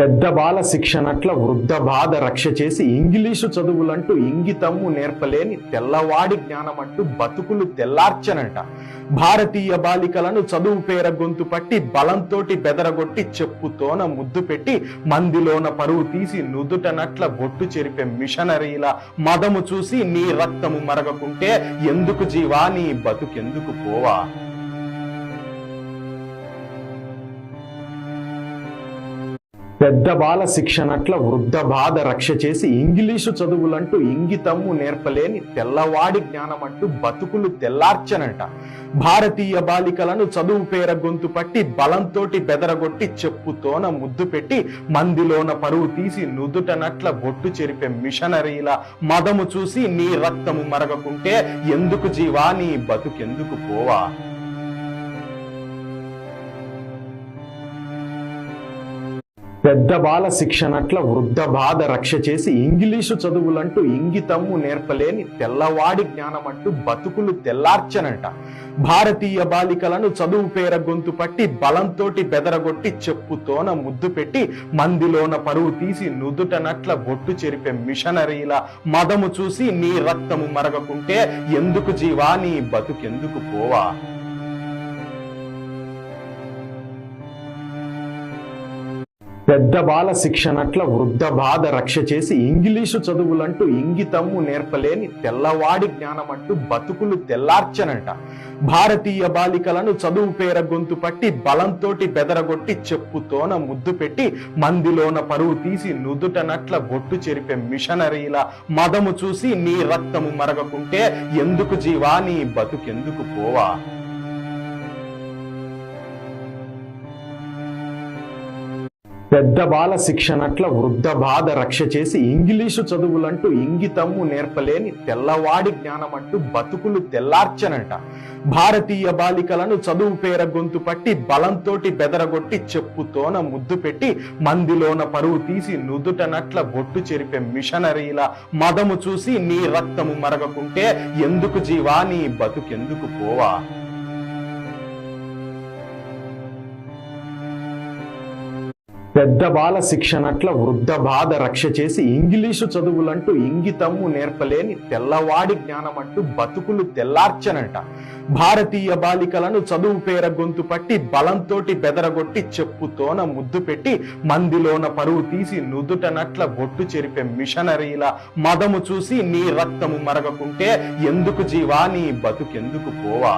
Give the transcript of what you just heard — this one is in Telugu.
పెద్ద బాల శిక్షణట్ల వృద్ధ బాధ రక్ష చేసి ఇంగ్లీషు చదువులంటూ ఇంగితమ్ము నేర్పలేని తెల్లవాడి జ్ఞానమంటూ బతుకులు తెల్లార్చనంట. భారతీయ బాలికలను చదువు పేర గొంతు పట్టి బలంతోటి బెదరగొట్టి చెప్పుతోన ముద్దు పెట్టి మందిలోన పరువు తీసి నుదుటనట్ల బొట్టు చెరిపే మిషనరీల మదము చూసి నీ రక్తము మరగకుంటే ఎందుకు జీవా? నీ బతుకెందుకు పోవా? పెద్ద బాల శిక్షణట్ల వృద్ధ బాధ రక్ష చేసి ఇంగ్లీషు చదువులంటూ ఇంగితమ్ము నేర్పలేని తెల్లవాడి జ్ఞానమంటూ బతుకులు తెల్లార్చనంట. భారతీయ బాలికలను చదువు పేర గొంతు పట్టి బలంతోటి బెదరగొట్టి చెప్పుతోన ముద్దు పెట్టి మందిలోన పరువు తీసి నుదుటనట్ల బొట్టు చెరిపే మిషనరీల మదము చూసి నీ రక్తము మరగకుంటే ఎందుకు జీవా? నీ బతుకెందుకు పోవా? పెద్ద బాల శిక్షణట్ల వృద్ధ బాధ రక్ష చేసి ఇంగ్లీషు చదువులంటూ ఇంగితమ్ము నేర్పలేని తెల్లవాడి జ్ఞానమంటూ బతుకులు తెల్లార్చనంట. భారతీయ బాలికలను చదువు పేర గొంతు పట్టి బలంతోటి బెదరగొట్టి చెప్పుతోన ముద్దు పెట్టి మందిలోన పరువు తీసి నుదుటనట్ల బొట్టు చెరిపే మిషనరీల మదము చూసి నీ రక్తము మరగకుంటే ఎందుకు జీవా? నీ బతుకెందుకు పోవా? పెద్ద బాల శిక్షణట్ల వృద్ధ బాధ రక్ష చేసి ఇంగ్లీషు చదువులంటూ ఇంగితమ్ము నేర్పలేని తెల్లవాడి జ్ఞానమంటూ బతుకులు తెల్లార్చనంట. భారతీయ బాలికలను చదువు పేర గొంతు పట్టి బలంతోటి బెదరగొట్టి చెప్పుతోన ముద్దు పెట్టి మందిలోన పరువు తీసి నుదుటనట్ల బొట్టు చెరిపే మిషనరీల మదము చూసి నీ రక్తము మరగకుంటే ఎందుకు జీవా? నీ బతుకెందుకు పోవా? పెద్ద బాల శిక్షణట్ల వృద్ధ బాధ రక్ష చేసి ఇంగ్లీషు చదువులంటూ ఇంగితమ్ము నేర్పలేని తెల్లవాడి జ్ఞానమంటూ బతుకులు తెల్లార్చనంట. భారతీయ బాలికలను చదువు పేర గొంతు పట్టి బలంతోటి బెదరగొట్టి చెప్పుతోన ముద్దు పెట్టి మందిలోన పరువు తీసి నుదుటనట్ల బొట్టు చెరిపే మిషనరీల మదము చూసి నీ రక్తము మరగకుంటే ఎందుకు జీవా? నీ బతుకెందుకు పోవా? పెద్ద బాల శిక్షణట్ల వృద్ధ బాధ రక్ష చేసి ఇంగ్లీషు చదువులంటూ ఇంగితమ్ము నేర్పలేని తెల్లవాడి జ్ఞానమంటూ బతుకులు తెల్లార్చనంట. భారతీయ బాలికలను చదువు పేర గొంతు పట్టి బలంతోటి బెదరగొట్టి చెప్పుతోన ముద్దు పెట్టి మందిలోన పరువు తీసి నుదుటనట్ల బొట్టు చెరిపే మిషనరీల మదము చూసి నీ రక్తము మరగకుంటే ఎందుకు జీవా? నీ బతుకెందుకు పోవా?